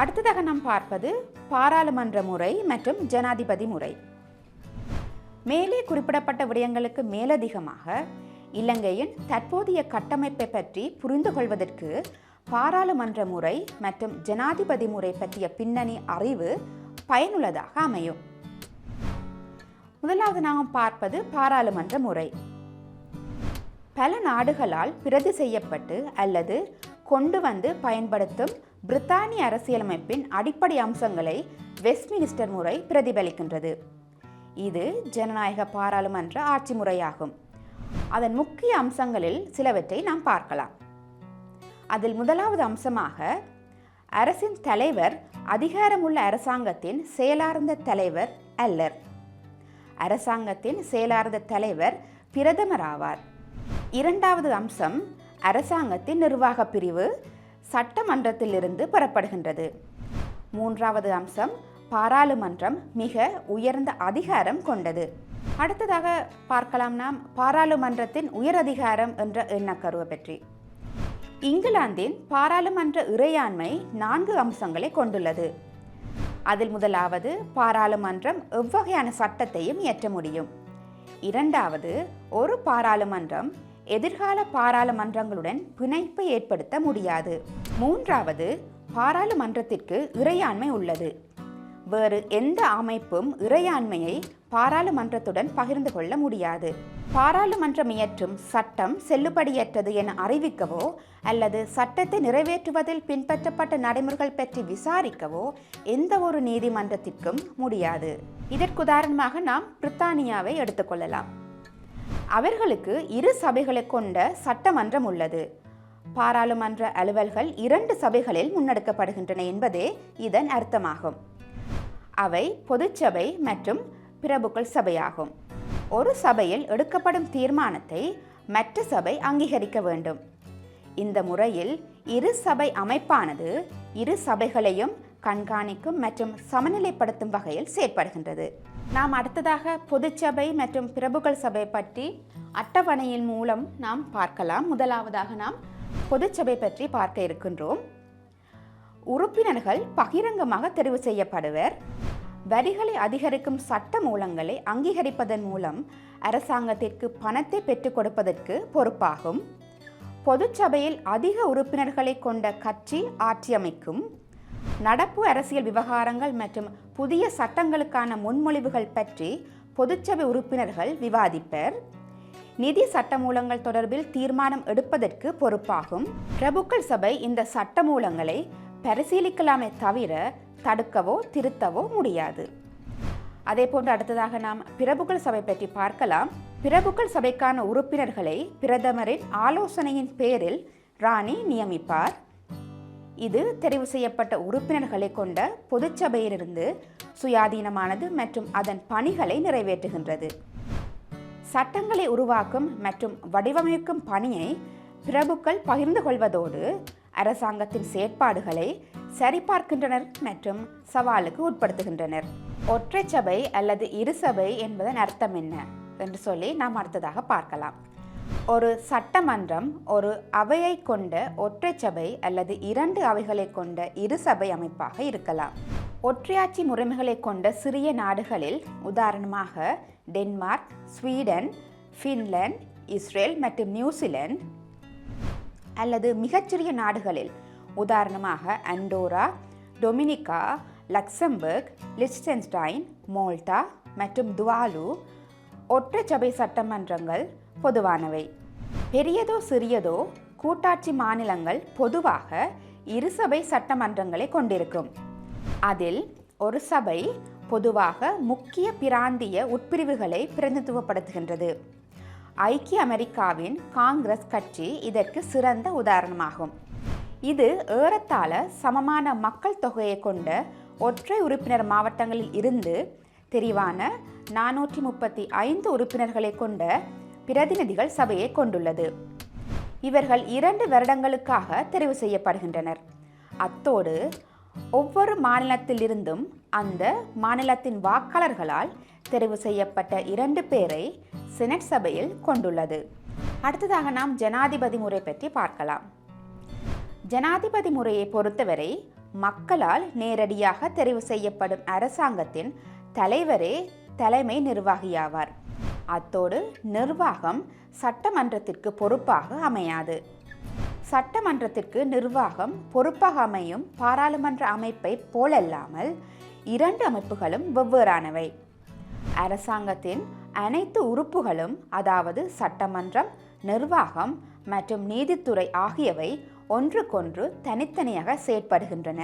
அடுத்ததாக நாம் பார்ப்பது பாராளுமன்ற முறை மற்றும் ஜனாதிபதி முறை. மேலே குறிப்பிடப்பட்ட விடயங்களுக்கு மேலதிகமாக இலங்கையின் தற்போதைய கட்டமைப்பை பற்றி புரிந்து கொள்வதற்கு பாராளுமன்ற முறை மற்றும் ஜனாதிபதி முறை பற்றிய பின்னணி அறிவு பயனுள்ளதாக அமையும். முதலாவது நாம் பார்ப்பது பாராளுமன்ற முறை. பல நாடுகளால் பிரதி செய்யப்பட்டு அல்லது கொண்டு வந்து பயன்படுத்தும் பிரித்தானிய அரசியலமைப்பின் அடிப்படை அம்சங்களை வெஸ்ட்மினிஸ்டர் முறை பிரதிபலிக்கின்றது. இது ஜனநாயக பாராளுமன்ற ஆட்சி முறையாகும். அதன் முக்கிய அம்சங்களில் சிலவற்றை நாம் பார்க்கலாம். அதில் முதலாவது அம்சமாக அரசின் தலைவர் அதிகாரமுள்ள அரசாங்கத்தின் செயலார்ந்த தலைவர் அல்லர். அரசாங்கத்தின் செயலார்ந்த தலைவர் பிரதமர் ஆவார். இரண்டாவது அம்சம் அரசாங்கத்தின் நிர்வாக பிரிவு சட்டமன்றத்திலிருந்து பெறப்படுகின்றது. மூன்றாவது அம்சம் பாராளுமன்றம் மிக உயர்ந்த அதிகாரம் கொண்டது. அடுத்ததாக பார்க்கலாம் நாம் பாராளுமன்றத்தின் உயர் அதிகாரம் என்ற எண்ணக்கருவை பற்றி. இங்கிலாந்தின் பாராளுமன்ற இறையாண்மை நான்கு அம்சங்களை கொண்டுள்ளது. அதில் முதலாவது பாராளுமன்றம் எவ்வகையான சட்டத்தையும் இயற்ற முடியும். இரண்டாவது ஒரு பாராளுமன்றம் எதிர்கால பாராளுமன்றங்களுடன் பிணைப்பை ஏற்படுத்த முடியாது. மூன்றாவது பாராளுமன்றத்திற்கு இறையாண்மை உள்ளது. வேறு எந்த அமைப்பும் இறையாண்மையை பாராளுமன்றத்துடன் பகிர்ந்து கொள்ள முடியாது. பாராளுமன்றம் இயற்றும் சட்டம் செல்லுபடியற்றது என அறிவிக்கவோ அல்லது சட்டத்தை நிறைவேற்றுவதில் பின்பற்றப்பட்ட நடைமுறைகள் பற்றி விசாரிக்கவோ எந்த ஒரு நீதிமன்றத்திற்கும் முடியாது. இதற்கு உதாரணமாக நாம் பிரித்தானியாவை எடுத்துக்கொள்ளலாம் அவர்களுக்கு இரு சபைகளை கொண்ட சட்டமன்றம் உள்ளது. பாராளுமன்ற அலுவல்கள் இரண்டு சபைகளில் முன்னெடுக்கப்படுகின்றன என்பதே இதன் அர்த்தமாகும். அவை பொதுச்சபை மற்றும் பிரபுக்கள் சபையாகும். ஒரு சபையில் எடுக்கப்படும் தீர்மானத்தை மற்ற சபை அங்கீகரிக்க வேண்டும். இந்த முறையில் இரு சபை அமைப்பானது இரு சபைகளையும் கண்காணிக்கும் மற்றும் சமநிலைப்படுத்தும் வகையில் செயற்படுகின்றது. நாம் அடுத்ததாக பொதுச்சபை மற்றும் பிரபுகள் சபை பற்றி அட்டவணையின் மூலம் நாம் பார்க்கலாம். முதலாவதாக நாம் பொதுச்சபை பற்றி பார்க்க இருக்கின்றோம். உறுப்பினர்கள் பகிரங்கமாக தெரிவு செய்யப்படுவர். வரிகளை அதிகரிக்கும் சட்ட மூலங்களை அங்கீகரிப்பதன் மூலம் அரசாங்கத்திற்கு பணத்தை பெற்றுக் கொடுப்பதற்கு பொறுப்பாகும். பொதுச்சபையில் அதிக உறுப்பினர்களை கொண்ட கட்சி ஆட்சியமைக்கும் நடப்பு அரசியல் விவகாரங்கள் மற்றும் புதிய சட்டங்களுக்கான முன்மொழிவுகள் பற்றி பொதுச்சபை உறுப்பினர்கள் விவாதிப்பர். நிதி சட்டமூலங்கள் தொடர்பில் தீர்மானம் எடுப்பதற்கு பொறுப்பாகும். பிரபுக்கள் சபை இந்த சட்டமூலங்களை பரிசீலிக்கலாமே தவிர தடுக்கவோ திருத்தவோ முடியாது. அதே போன்று அடுத்ததாக நாம் பிரபுக்கள் சபை பற்றி பார்க்கலாம். பிரபுக்கள் சபைக்கான உறுப்பினர்களை பிரதமரின் ஆலோசனையின் பேரில் ராணி நியமிப்பார். இது தெரிவு செய்யப்பட்ட உறுப்பினர்களை கொண்ட பொதுச்சபையிலிருந்து சுயாதீனமானது மற்றும் அதன் பணிகளை நிறைவேற்றுகின்றது. சட்டங்களை உருவாக்கும் மற்றும் வடிவமைக்கும் பணியை பிரபுக்கள் பகிர்ந்து கொள்வதோடு அரசாங்கத்தின் செயற்பாடுகளை சரிபார்க்கின்றனர் மற்றும் சவாலுக்கு உட்படுத்துகின்றனர். ஒற்றை சபை அல்லது இருசபை என்பதன் அர்த்தம் என்ன? என்று சொல்லி நாம் அடுத்ததாக பார்க்கலாம். ஒரு சட்டமன்றம் ஒரு அவையை கொண்ட ஒற்றை சபை அல்லது இரண்டு அவைகளை கொண்ட இரு சபை அமைப்பாக இருக்கலாம். ஒற்றையாட்சி முறைமைகளை கொண்ட சிறிய நாடுகளில் உதாரணமாக டென்மார்க் ஸ்வீடன் ஃபின்லாந்து இஸ்ரேல் மற்றும் நியூசிலாந்து அல்லது மிகச்சிறிய நாடுகளில் உதாரணமாக Andorra Dominica Luxembourg Liechtenstein Malta மற்றும் துவாலு. ஒற்றை சபை சட்டமன்றங்கள் பொதுவானவை. பெரியதோ சிறியதோ கூட்டாட்சி மாநிலங்கள் பொதுவாக இரு சபை சட்டமன்றங்களை கொண்டிருக்கும். அதில் ஒரு சபை பொதுவாக முக்கிய பிராந்திய உட்பிரிவுகளை பிரதிநிதித்துவப்படுத்துகின்றது. ஐக்கிய அமெரிக்காவின் காங்கிரஸ் கட்சி இதற்கு சிறந்த உதாரணமாகும். இது ஏறத்தாழ சமமான மக்கள் தொகையை கொண்ட ஒற்றை உறுப்பினர் மாவட்டங்களில் இருந்து தெரிவான நானூற்றி முப்பத்தி ஐந்து உறுப்பினர்களை கொண்ட பிரதிநிதிகள் சபையை கொண்டுள்ளது. இவர்கள் இரண்டு வருடங்களுக்காக தெரிவு செய்யப்படுகின்றனர். அத்தோடு ஒவ்வொரு மாநிலத்திலிருந்தும் அந்த மாநிலத்தின் வாக்காளர்களால் தெரிவு செய்யப்பட்ட இரண்டு பேரை செனட் சபையில் கொண்டுள்ளது. அடுத்ததாக நாம் ஜனாதிபதி முறை பற்றி பார்க்கலாம். ஜனாதிபதி முறையை பொறுத்தவரை மக்களால் நேரடியாக தெரிவு செய்யப்படும் அரசாங்கத்தின் தலைவரே தலைமை நிர்வாகியாவார். அத்தோடு நிர்வாகம் சட்டமன்றத்திற்கு பொறுப்பாக அமையாது. சட்டமன்றத்திற்கு நிர்வாகம் பொறுப்பாக அமையும் பாராளுமன்ற அமைப்பை போலல்லாமல் இரண்டு அமைப்புகளும் வெவ்வேறானவை. அரசாங்கத்தின் அனைத்து உறுப்புகளும் அதாவது சட்டமன்றம் நிர்வாகம் மற்றும் நீதித்துறை ஆகியவை ஒன்றுக்கொன்று தனித்தனியாக செயற்படுகின்றன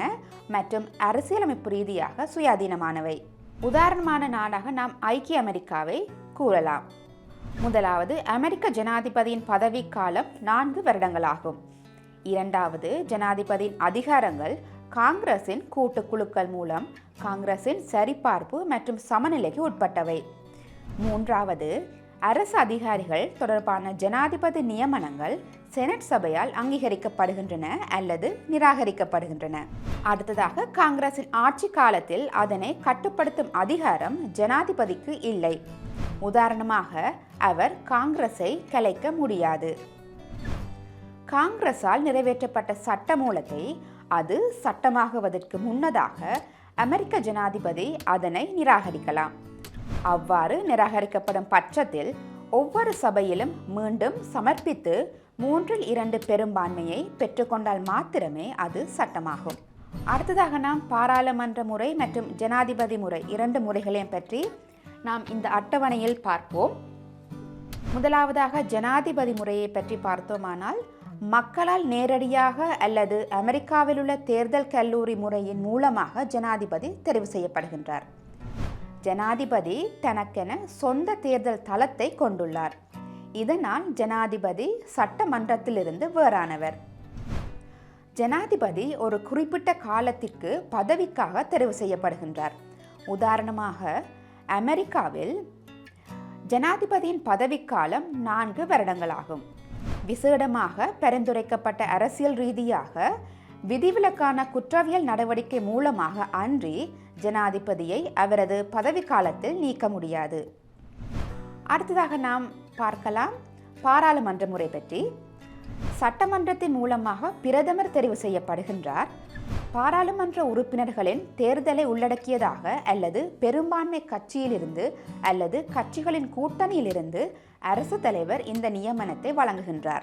மற்றும் அரசியலமைப்பு ரீதியாக சுயாதீனமானவை. உதாரணமான நாடாக நாம் ஐக்கிய அமெரிக்காவை கூறலாம். முதலாவது அமெரிக்க ஜனாதிபதியின் பதவிக்காலம் நான்கு வருடங்களாகும். இரண்டாவது ஜனாதிபதியின் அதிகாரங்கள் காங்கிரசின் கூட்டுக்குழுக்கள் மூலம் காங்கிரசின் சரிபார்ப்பு மற்றும் சமநிலைக்கு உட்பட்டவை. மூன்றாவது அரசு அதிகாரிகள் தொடர்பான ஜனாதிபதி நியமனங்கள் செனட் சபையால் அங்கீகரிக்கப்படுகின்றன அல்லது நிராகரிக்கப்படுகின்றன. அடுத்ததாக காங்கிரசின் ஆட்சி காலத்தில் அதனை கட்டுப்படுத்தும் அதிகாரம் ஜனாதிபதிக்கு இல்லை. உதாரணமாக அவர் காங்கிரஸை கலைக்க முடியாது. காங்கிரஸால் நிறைவேற்றப்பட்ட சட்ட மூலத்தை அது சட்டமாகுவதற்கு முன்னதாக அமெரிக்க ஜனாதிபதி அதனை நிராகரிக்கலாம். அவ்வாறு நிராகரிக்கப்படும் பட்சத்தில் ஒவ்வொரு சபையிலும் மீண்டும் சமர்ப்பித்து மூன்றில் இரண்டு பெரும்பான்மையை பெற்றுக்கொண்டால் மாத்திரமே அது சட்டமாகும். அடுத்ததாக நாம் பாராளுமன்ற முறை மற்றும் ஜனாதிபதி முறை இரண்டு முறைகளையும் பற்றி நாம் இந்த அட்டவணையில் பார்ப்போம். முதலாவதாக ஜனாதிபதி முறையை பற்றி பார்த்தோமானால் மக்களால் நேரடியாக அல்லது அமெரிக்காவில் உள்ள தேர்தல் கல்லூரி முறையின் மூலமாக ஜனாதிபதி தெரிவு செய்யப்படுகின்றார். ஜனாதிபதி தனக்கென சொந்த தேர்தல் தளத்தை கொண்டுள்ளார். இதனால் ஜனாதிபதி சட்டமன்றத்திலிருந்து வேறானவர். ஜனாதிபதி ஒரு குறிப்பிட்ட காலத்திற்கு பதவிக்காக தெரிவு செய்யப்படுகின்றார். உதாரணமாக அமெரிக்காவில் ஜனாதிபதியின் பதவிக்காலம் நான்கு வருடங்களாகும். விசேடமாக பரிந்துரைக்கப்பட்ட அரசியல் ரீதியாக விதிவிலக்கான குற்றவியல் நடவடிக்கை மூலமாக அன்றி ஜனாதிபதியை அவரது பதவிக்காலத்தில் நீக்க முடியாது. அடுத்ததாக நாம் பார்க்கலாம் பாராளுமன்ற முறை பற்றி. சட்டமன்றத்தின் மூலமாக பிரதமர் தெரிவு செய்யப்படுகின்றார். பாராளுமன்ற உறுப்பினர்களின் தேர்தலை உள்ளடக்கியதாக அல்லது பெரும்பான்மை கட்சியிலிருந்து அல்லது கட்சிகளின் கூட்டணியிலிருந்து அரசு தலைவர் இந்த நியமனத்தை வழங்குகின்றார்.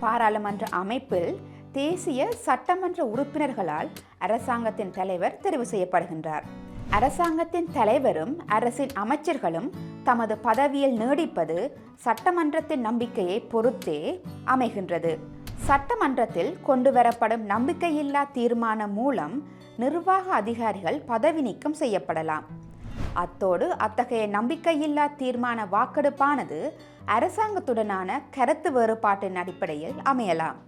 பாராளுமன்ற அமைப்பில் தேசிய சட்டமன்ற உறுப்பினர்களால் அரசாங்கத்தின் தலைவர் தெரிவு செய்யப்படுகின்றார். அரசாங்கத்தின் தலைவரும் அரசின் அமைச்சர்களும் தமது பதவியில் நீடிப்பது சட்டமன்றத்தின் நம்பிக்கையை பொறுத்தே அமைகின்றது. சட்டமன்றத்தில் கொண்டு வரப்படும் நம்பிக்கையில்லா தீர்மானம் மூலம் நிர்வாக அதிகாரிகள் பதவி நீக்கம் செய்யப்படலாம். அத்தோடு அத்தகைய நம்பிக்கையில்லா தீர்மான வாக்கெடுப்பானது அரசாங்கத்துடனான கருத்து வேறுபாட்டின் அடிப்படையில் அமையலாம்.